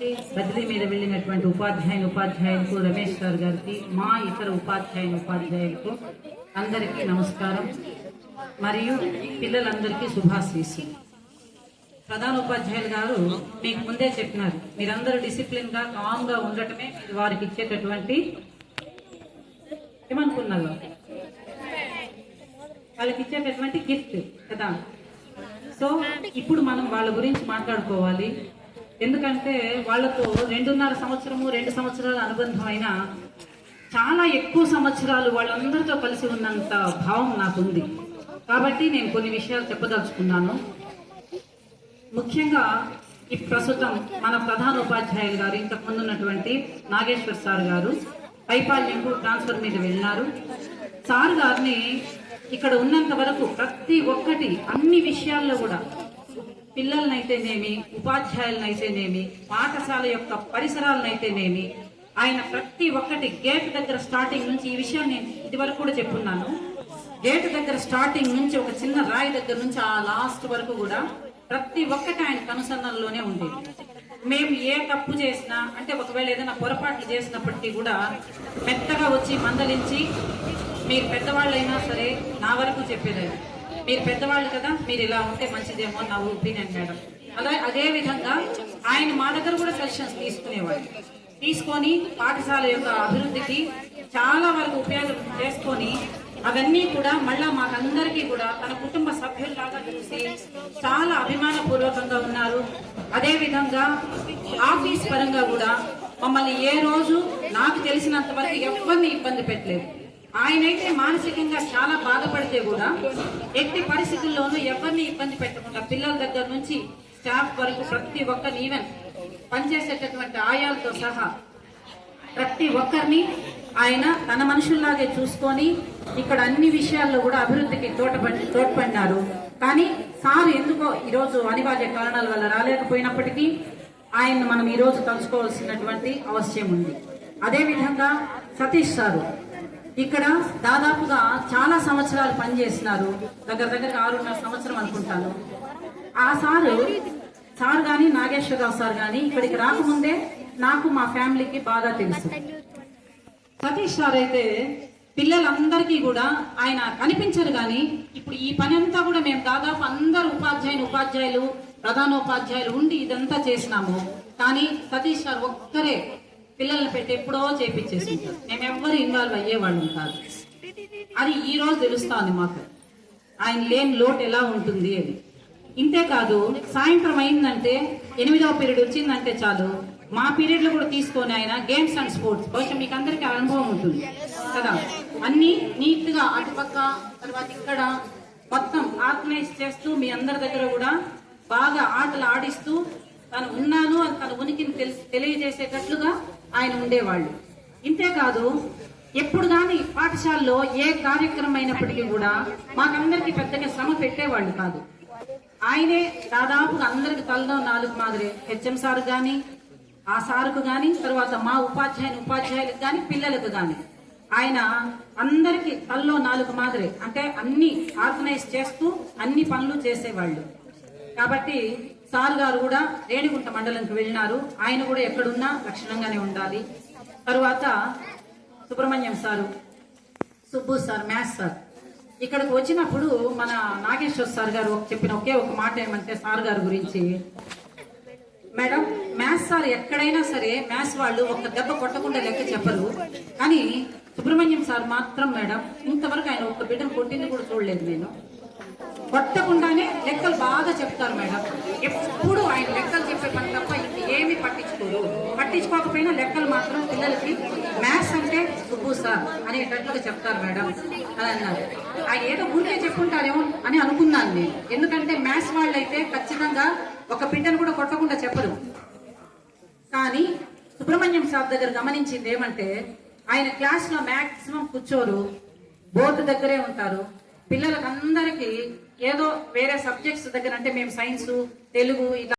బదిలీ మీద వెళ్ళినటువంటి ఉపాధ్యాయుని ఉపాధ్యాయులకు రమేష్ గారు గారికి మా ఇతర ఉపాధ్యాయుని ఉపాధ్యాయులకు అందరికీ నమస్కారం. మరియు పిల్లలందరికీ శుభాశీస్సులు. ప్రధాన ఉపాధ్యాయులు గారు మీకు ముందే చెప్పినారు మీరందరూ డిసిప్లిన్గా కామ్గా ఉండటమే వారికి ఇచ్చేటటువంటి ఏమనుకున్నారు? వాళ్ళకి ఇచ్చేటటువంటి గిఫ్ట్ కదా. సో ఇప్పుడు మనం వాళ్ళ గురించి మాట్లాడుకోవాలి. ఎందుకంటే వాళ్ళతో రెండున్నర సంవత్సరము రెండు సంవత్సరాల అనుబంధం అయినా చాలా ఎక్కువ సంవత్సరాలు వాళ్ళందరితో కలిసి ఉన్నంత భావం నాకుంది. కాబట్టి నేను కొన్ని విషయాలు చెప్పదలుచుకున్నాను. ముఖ్యంగా ఈ ప్రస్తుతం మన ప్రధాన ఉపాధ్యాయులు గారు ఇంతకు ముందు ఉన్నటువంటి నాగేశ్వర్ సార్ గారు పైపాల్యంకు ట్రాన్స్ఫర్ మీద వెళ్ళినారు. సార్ గారిని ఇక్కడ ఉన్నంత వరకు ప్రతి ఒక్కటి అన్ని విషయాల్లో కూడా పిల్లలనైతేనేమి ఉపాధ్యాయులనైతేనేమి పాఠశాల యొక్క పరిసరాలనైతేనేమి ఆయన ప్రతి ఒక్కటి గేట్ దగ్గర స్టార్టింగ్ నుంచి ఈ విషయం నేను ఇదివరకు కూడా చెప్పున్నాను. గేట్ దగ్గర స్టార్టింగ్ నుంచి ఒక చిన్న రాయి దగ్గర నుంచి ఆ లాస్ట్ వరకు కూడా ప్రతి ఒక్కటి ఆయన కనుసన్నల్లోనే ఉండేది. మేము ఏ తప్పు చేసినా అంటే ఒకవేళ ఏదైనా పొరపాట్లు చేసినప్పటికీ కూడా మెత్తగా వచ్చి మందలించి మీరు పెద్దవాళ్ళైనా సరే నా వరకు చెప్పేదాన్ని. మీరు పెద్దవాళ్ళు కదా మీరు ఇలా ఉంటే మంచిదేమో నా ఒపీనియన్ మేడం. అలా అదే విధంగా ఆయన మా దగ్గర కూడా సజెషన్స్ తీసుకునేవాళ్ళు. తీసుకొని పాఠశాల యొక్క అభివృద్ధికి చాలా వరకు ఉపయోగం చేసుకొని అవన్నీ కూడా మళ్ళా మాకందరికీ కూడా తన కుటుంబ సభ్యుల్లాగా చూసి చాలా అభిమానపూర్వకంగా ఉన్నారు. అదేవిధంగా ఆఫీస్ పరంగా కూడా మమ్మల్ని ఏ రోజు నాకు తెలిసినంత వరకు ఎవరిని ఇబ్బంది పెట్టలేదు. ఆయనైతే మానసికంగా చాలా బాధపడితే కూడా ఎట్టి పరిస్థితుల్లోనూ ఎవరిని ఇబ్బంది పెట్టకుండా పిల్లల దగ్గర నుంచి స్టాఫ్ వరకు ప్రతి ఒక్కరిని ఈవెన్ పనిచేసేటటువంటి ఆయాలతో సహా ప్రతి ఒక్కరిని ఆయన తన మనుషుల్లాగే చూసుకొని ఇక్కడ అన్ని విషయాల్లో కూడా అభివృద్ధికి తోటపడి తోడ్పడినారు. కానీ సార్ ఎందుకో ఈరోజు అనివార్య కారణాల వల్ల రాలేకపోయినప్పటికీ ఆయన్ని మనం ఈరోజు తలుచుకోవాల్సినటువంటి అవసరం ఉంది. అదేవిధంగా సతీష్ సారు ఇక్కడ దాదాపుగా చాలా సంవత్సరాలు పనిచేసినారు దగ్గర దగ్గర ఆరున్నర సంవత్సరం అనుకుంటాను. ఆ సారు సార్ గాని నాగేశ్వరరావు సార్ గాని ఇక్కడికి రాకముందే నాకు మా ఫ్యామిలీకి బాగా తెలుసు. సతీష్ సార్ అయితే పిల్లలందరికీ కూడా ఆయన కనిపించరు కానీ ఇప్పుడు ఈ పని అంతా కూడా మేము దాదాపు అందరు ఉపాధ్యాయులు ఉపాధ్యాయులు ప్రధానోపాధ్యాయులు ఉండి ఇదంతా చేసినాము. కానీ సతీష్ సార్ ఒక్కరే పిల్లల్ని పెట్టి ఎప్పుడో చేపించేసింటారు మేము ఎవ్వరు ఇన్వాల్వ్ అయ్యేవాళ్ళం కాదు. అది ఈ రోజు తెలుస్తోంది మాకు. ఆయన లేని లోటు ఎలా ఉంటుంది అని. ఇంతే కాదు సాయంత్రం అయిందంటే ఎనిమిదవ పీరియడ్ వచ్చిందంటే చాలు మా పీరియడ్లో కూడా తీసుకొని ఆయన గేమ్స్ అండ్ స్పోర్ట్స్ బహుశా మీకు అందరికీ అనుభవం ఉంటుంది. కదా? అన్ని నీట్గా అటుపక్క తర్వాత ఇక్కడ మొత్తం ఆర్గనైజ్ చేస్తూ మీ అందరి దగ్గర కూడా బాగా ఆటలు ఆడిస్తూ తను ఉన్నాను అని తన ఉనికిని తెలియజేసేటట్లుగా ఆయన ఉండేవాళ్ళు. ఇంతేకాదు ఎప్పుడు కానీ పాఠశాలలో ఏ కార్యక్రమం అయినప్పటికీ కూడా మాకందరికి పెద్దగా శ్రమ పెట్టేవాళ్ళు కాదు. ఆయనే దాదాపుగా అందరికి తలలో నాలుగు మాదిరి హెచ్ఎం సార్ గాని ఆ సార్కు గాని తర్వాత మా ఉపాధ్యాయుని ఉపాధ్యాయులకు గాని పిల్లలకు గాని. ఆయన అందరికి తల్లో నాలుగు మాదిరి అంటే అన్ని ఆర్గనైజ్ చేస్తూ అన్ని పనులు చేసేవాళ్ళు. కాబట్టి సార్ గారు కూడా రేణిగుంట మండలంకి వెళ్ళినారు. ఆయన కూడా ఎక్కడున్నా లక్షణంగానే ఉండాలి. తరువాత Subrahmanyam sir Subbu sir maths sir. ఇక్కడికి వచ్చినప్పుడు మన నాగేశ్వర్ సార్ గారు ఒక- చెప్పిన ఒకే ఒక మాట ఏమంటే సార్ గారి గురించి మేడం మ్యాథ్స్ సార్ ఎక్కడైనా సరే మ్యాథ్స్ వాళ్ళు ఒక దెబ్బ కొట్టకుండా లెక్క చెప్పరు. కానీ సుబ్రహ్మణ్యం సార్ మాత్రం మేడం ఇంతవరకు ఆయన ఒక్క బిడ్డను కొట్టింది కూడా చూడలేదు నేను. కొట్టకుండానే లెక్కలు బాగా చెప్తారు మేడం. ఎప్పుడు ఆయన లెక్కలు చెప్పే పని తప్ప ఇంక ఏమీ పట్టించుకోరు. పట్టించుకోకపోయినా లెక్కలు మాత్రం పిల్లలకి మ్యాథ్స్ అంటే సుబ్బు సార్ అనేటట్లుగా చెప్తారు మేడం. అని అన్నారు. ఆయన ఏదో ఊరికే చెప్పుంటారేమో అని అనుకున్నాను నేను. ఎందుకంటే మ్యాథ్స్ వాళ్ళు అయితే ఖచ్చితంగా ఒక బిడ్డను కూడా కొట్టకుండా చెప్పరు. కానీ సుబ్రహ్మణ్యం సాబ్ దగ్గర గమనించింది ఏమంటే ఆయన క్లాస్లో మ్యాక్సిమం కూర్చోరు బోర్డు దగ్గరే ఉంటారు. పిల్లలకందరికీ ఏదో వేరే సబ్జెక్ట్స్ దగ్గర అంటే మేము సైన్స్ తెలుగు ఇలా